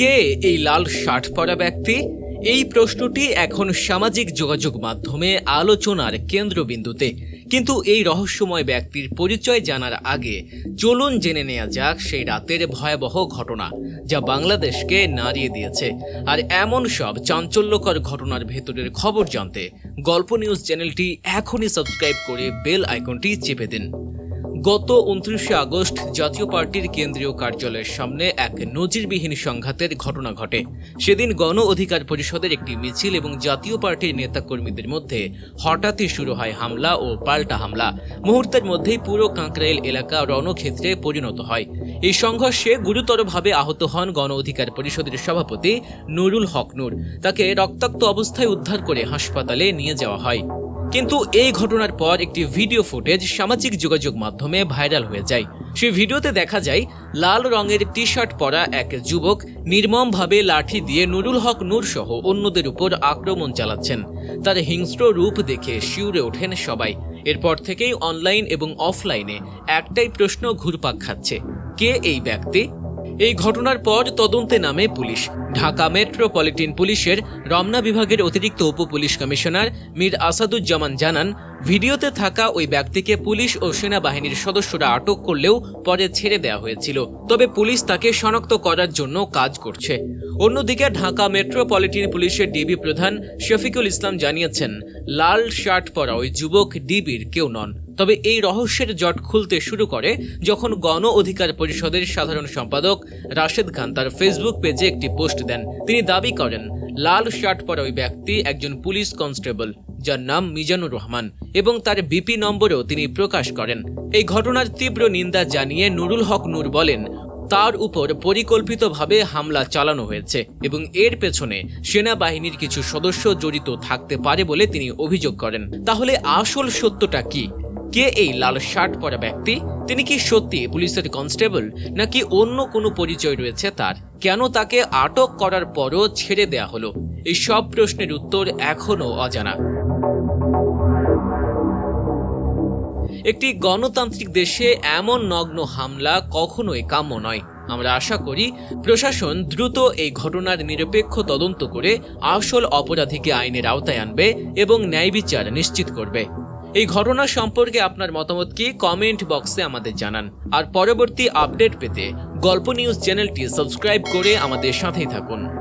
কে এই লাল শার্ট পরা ব্যক্তি? এই প্রশ্নটি এখন সামাজিক যোগাযোগ মাধ্যমে আলোচনার কেন্দ্রবিন্দুতে। কিন্তু এই রহস্যময় ব্যক্তির পরিচয় জানার আগে চলুন জেনে নেওয়া যাক সেই রাতের ভয়াবহ ঘটনা, যা বাংলাদেশকে নাড়িয়ে দিয়েছে। আর এমন সব চাঞ্চল্যকর ঘটনার ভেতরের খবর জানতে গল্প নিউজ চ্যানেলটি এখনই সাবস্ক্রাইব করে বেল আইকনটি চেপে দিন। গত উনত্রিশে আগস্ট জাতীয় পার্টির কেন্দ্রীয় কার্যালয়ের সামনে এক নজিরবিহীন সংঘাতের ঘটনা ঘটে। সেদিন গণ অধিকার পরিষদের একটি মিছিল এবং জাতীয় পার্টির নেতাকর্মীদের মধ্যে হঠাৎই শুরু হয় হামলা ও পাল্টা হামলা। মুহূর্তের মধ্যেই পুরো কাঁকরাইল এলাকা রণক্ষেত্রে পরিণত হয়। এই সংঘর্ষে গুরুতরভাবে আহত হন গণ অধিকার পরিষদের সভাপতি নুরুল হক নূর। তাকে রক্তাক্ত অবস্থায় উদ্ধার করে হাসপাতালে নিয়ে যাওয়া হয়। কিন্তু এই ঘটনার পর একটি ভিডিও ফুটেজ সামাজিক যোগাযোগ মাধ্যমে ভাইরাল হয়ে যায়। সেই ভিডিওতে দেখা যায়, লাল রঙের টি শার্ট পরা এক যুবক নির্মমভাবে লাঠি দিয়ে নুরুল হক নূর সহ অন্যদের উপর আক্রমণ চালাচ্ছেন। তার হিংস্র রূপ দেখে শিউরে ওঠেন সবাই। এরপর থেকেই অনলাইন এবং অফলাইনে একটাই প্রশ্ন ঘুরপাক খাচ্ছে, কে এই ব্যক্তি? এই ঘটনার পর তদন্তে নামে পুলিশ। ঢাকা মেট্রোপলিটন পুলিশের রমনা বিভাগের অতিরিক্ত উপ পুলিশ কমিশনার মীর আসাদুজ্জামান জানান, ভিডিওতে থাকা ওই ব্যক্তিকে পুলিশ ও সেনাবাহিনীর সদস্যরা আটক করলেও পরে ছেড়ে দেওয়া হয়েছিল। তবে পুলিশ তাকে শনাক্ত করার জন্য কাজ করছে। অন্যদিকে ঢাকা মেট্রোপলিটন পুলিশের ডিবি প্রধান শফিকুল ইসলাম জানিয়েছেন, লাল শার্ট পরা ওই যুবক ডিবির কেউ নন। তবে এই রহস্যের জট খুলতে শুরু করে যখন গণ অধিকার পরিষদের সাধারণ সম্পাদক রাশেদ খান তার ফেসবুক পেজে একটি পোস্ট দেন। তিনি দাবি করেন, লাল শার্ট পরা ওই ব্যক্তি একজন পুলিশ কনস্টেবল, যার নাম মিজানুর রহমান, এবং তার বিপি নম্বরও তিনি প্রকাশ করেন। এই ঘটনার তীব্র নিন্দা জানিয়ে নুরুল হক নূর বলেন, তার উপর পরিকল্পিতভাবে হামলা চালানো হয়েছে এবং এর পেছনে সেনাবাহিনীর কিছু সদস্য জড়িত থাকতে পারে বলে তিনি অভিযোগ করেন। তাহলে আসল সত্যটা কি? কে এই লাল শার্ট পরা ব্যক্তি? তিনি কি সত্যি পুলিশের কনস্টেবল, নাকি অন্য কোনো পরিচয় রয়েছে তার? কেন তাকে আটক করার পরও ছেড়ে দেয়া হলো? এই সব প্রশ্নের উত্তর এখনও অজানা। একটি গণতান্ত্রিক দেশে এমন নগ্ন হামলা কখনোই কাম্য নয়। আমরা আশা করি প্রশাসন দ্রুত এই ঘটনার নিরপেক্ষ তদন্ত করে আসল অপরাধীকে আইনের আওতায় আনবে এবং ন্যায় বিচার নিশ্চিত করবে। এই ঘটনা সম্পর্কে আপনার মতামত কি? কমেন্ট বক্সে আমাদের জানান। আর পরবর্তী আপডেট পেতে গল্প নিউজ চ্যানেলটি সাবস্ক্রাইব করে আমাদের সাথেই থাকুন।